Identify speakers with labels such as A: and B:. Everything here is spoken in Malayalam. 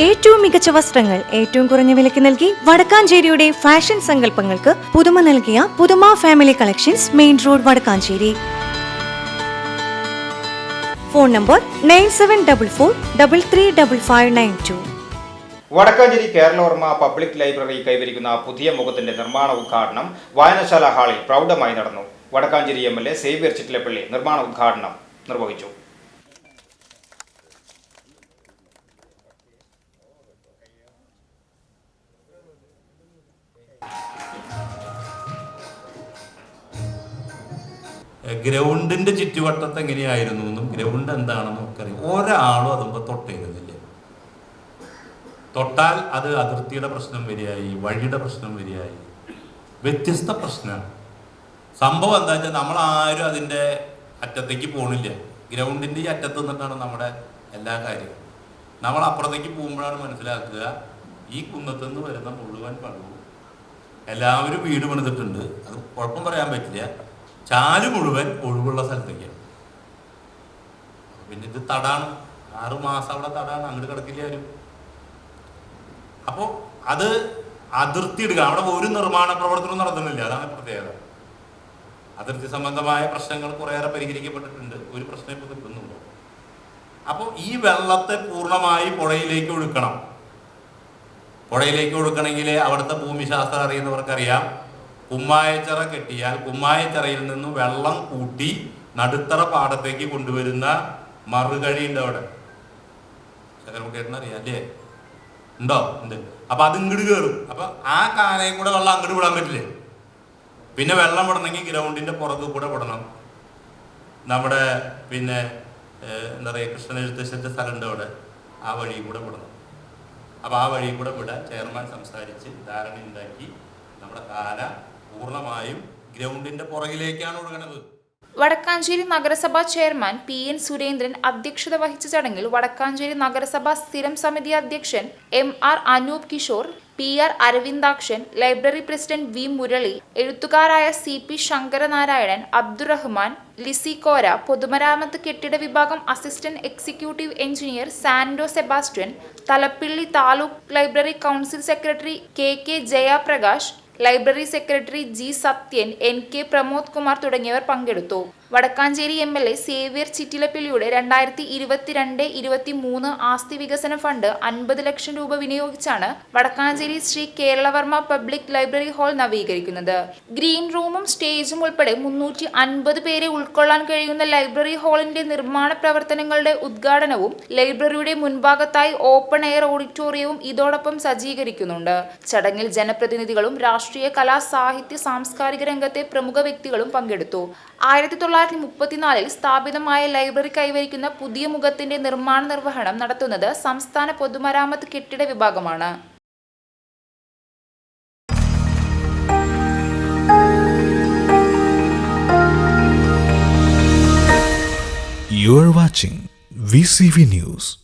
A: ഏറ്റവും മികച്ച വസ്ത്രങ്ങൾ ഏറ്റവും കുറഞ്ഞ വിലയ്ക്ക് നൽകി വടക്കാഞ്ചേരിയുടെ ഫാഷൻ സങ്കല്പങ്ങൾക്ക് പുതുമ നൽകിയ പുതുമ family collections main road Vadakkanchery. Phone number nine seven double four double three double five nine two.
B: Vadakkanchery Keralavarma public library കൈവരിക്കുന്ന പുതിയ മുഖത്തിന്റെ നിർമ്മാണ ഉദ്ഘാടനം വായനശാല ഹാളിൽ പ്രൗഢമായി നടന്നു. Vadakkanchery M L A Xavier Chittilappally നിർമ്മാണ ഉദ്ഘാടനം നിർവഹിച്ചു.
C: ഗ്രൗണ്ടിന്റെ ചുറ്റുവട്ടത്ത് എങ്ങനെയായിരുന്നു എന്നും ഗ്രൗണ്ട് എന്താണെന്നും ഒക്കെ അറിയാം ഒരാളും അതുമ്പോ തൊട്ടിരുന്നില്ലേ തൊട്ടാൽ അത് അതിർത്തിയുടെ പ്രശ്നം വരികയായി വഴിയുടെ പ്രശ്നം വരികയായി വ്യത്യസ്ത പ്രശ്നമാണ്. സംഭവം എന്താ വെച്ചാൽ നമ്മൾ ആരും അതിന്റെ അറ്റത്തേക്ക് പോണില്ല. ഗ്രൗണ്ടിന്റെ ഈ അറ്റത്ത് നിന്നിട്ടാണ് നമ്മുടെ എല്ലാ കാര്യവും. നമ്മൾ അപ്പുറത്തേക്ക് പോകുമ്പോഴാണ് മനസ്സിലാക്കുക ഈ കുന്നത്തു നിന്ന് വരുന്ന മുഴുവൻ വെള്ളവും എല്ലാവരും വീട് പണിതിട്ടുണ്ട്. അത് കുഴപ്പം പറയാൻ പറ്റില്ല. ചാൽ മുഴുവൻ ഒഴിവുള്ള സ്ഥലത്തേക്കാണ്. പിന്നെ ഇത് തടാണ്. ആറ് മാസം അവിടെ തടാണ്. അങ്ങോട്ട് കിടക്കില്ല ആരും. അപ്പോൾ അത് അതിർത്തി എടുക്കുക അവിടെ ഒരു നിർമ്മാണ പ്രവർത്തനവും നടത്തുന്നില്ല അതാണ് പ്രത്യേകത. അതിർത്തി സംബന്ധമായ പ്രശ്നങ്ങൾ കുറേയേറെ പരിഹരിക്കപ്പെട്ടിട്ടുണ്ട്. ഒരു പ്രശ്നം ഇപ്പോൾ നിൽക്കുന്നുണ്ട് അപ്പോൾ ഈ വെള്ളത്തെ പൂർണമായി പുഴയിലേക്ക് ഒഴുക്കണം. പുഴയിലേക്ക് ഒഴുക്കണമെങ്കിൽ അവിടുത്തെ ഭൂമിശാസ്ത്രം അറിയുന്നവർക്കറിയാം. കുമ്മായച്ചിറ കെട്ടിയാൽ കുമ്മായച്ചിറയിൽ നിന്ന് വെള്ളം കൂട്ടി നടുത്തറ പാടത്തേക്ക് കൊണ്ടുവരുന്ന മറുകഴി ഉണ്ട് അവിടെ. ശങ്കരകുട്ടിയേട്ടൻ അറിയാം അല്ലേ ഉണ്ടോ? ഉണ്ട്. അപ്പൊ അത് ഇങ്ങോട്ട് കയറും അപ്പൊ ആ കാനയും കൂടെ വെള്ളം അങ്ങോട്ട് വിടാൻ പറ്റില്ലേ? പിന്നെ വെള്ളം വിടണമെങ്കിൽ ഗ്രൗണ്ടിന്റെ പുറത്ത് കൂടെ വിടണം. നമ്മുടെ പിന്നെ എന്താ പറയുക കൃഷ്ണൻ എഴുത്തശ്ശന്റെ സ്ഥലമുണ്ട് അവിടെ. ആ വഴി കൂടെ വിടണം. അപ്പോൾ ആ വഴി കൂടെ വിടാൻ ചെയർമാൻ സംസാരിച്ച് ധാരണ ഉണ്ടാക്കി നമ്മുടെ കാല പൂർണമായും ഗ്രൗണ്ടിന്റെ പുറകിലേക്കാണ് ഒഴുകണത്.
D: വടക്കാഞ്ചേരി നഗരസഭാ ചെയർമാൻ പി എൻ സുരേന്ദ്രൻ അധ്യക്ഷത വഹിച്ച ചടങ്ങിൽ വടക്കാഞ്ചേരി നഗരസഭാ സ്ഥിരം സമിതി അധ്യക്ഷൻ M R Anoop Kishore P R Aravindakshan library president V Murali എഴുത്തുകാരായ C P Sankaranarayanan Abdurahman Lissy Kora പൊതുമരാമത്ത് കെട്ടിട വിഭാഗം assistant executive engineer Sando Sebastian Thalappilly taluk library council secretary K K Jayaprakash library secretary G Sathyan N K Pramod Kumar തുടങ്ങിയവർ പങ്കെടുത്തു. Vadakkanchery M L A Xavier ചിറ്റിലപ്പിള്ളിയുടെ രണ്ടായിരത്തി ഇരുപത്തിരണ്ട് ഇരുപത്തി മൂന്ന് ആസ്തി വികസന ഫണ്ട് അൻപത് ലക്ഷം രൂപ വിനിയോഗിച്ചാണ് Vadakkanchery Sree Keralavarma public library hall നവീകരിക്കുന്നത്. Green റൂമും സ്റ്റേജും ഉൾപ്പെടെ മുന്നൂറ്റി അൻപത് പേരെ ഉൾക്കൊള്ളാൻ കഴിയുന്ന ലൈബ്രറി ഹാളിന്റെ നിർമ്മാണ പ്രവർത്തനങ്ങളുടെ ഉദ്ഘാടനവും ലൈബ്രറിയുടെ മുൻഭാഗത്തായി ഓപ്പൺ എയർ ഓഡിറ്റോറിയവും ഇതോടൊപ്പം സജ്ജീകരിക്കുന്നുണ്ട്. ചടങ്ങിൽ ജനപ്രതിനിധികളും രാഷ്ട്രീയ കലാ സാഹിത്യ സാംസ്കാരിക രംഗത്തെ പ്രമുഖ വ്യക്തികളും പങ്കെടുത്തു. ആയിരത്തി തൊള്ളായിരത്തി മുപ്പത്തിനാലിൽ സ്ഥാപിതമായ ലൈബ്രറി കൈവരിക്കുന്ന പുതിയ മുഖത്തിന്റെ നിർമ്മാണ നിർവഹണം നടത്തുന്നത് സംസ്ഥാന പൊതുമരാമത്ത് കെട്ടിട വിഭാഗമാണ്
E: You are watching VCV News.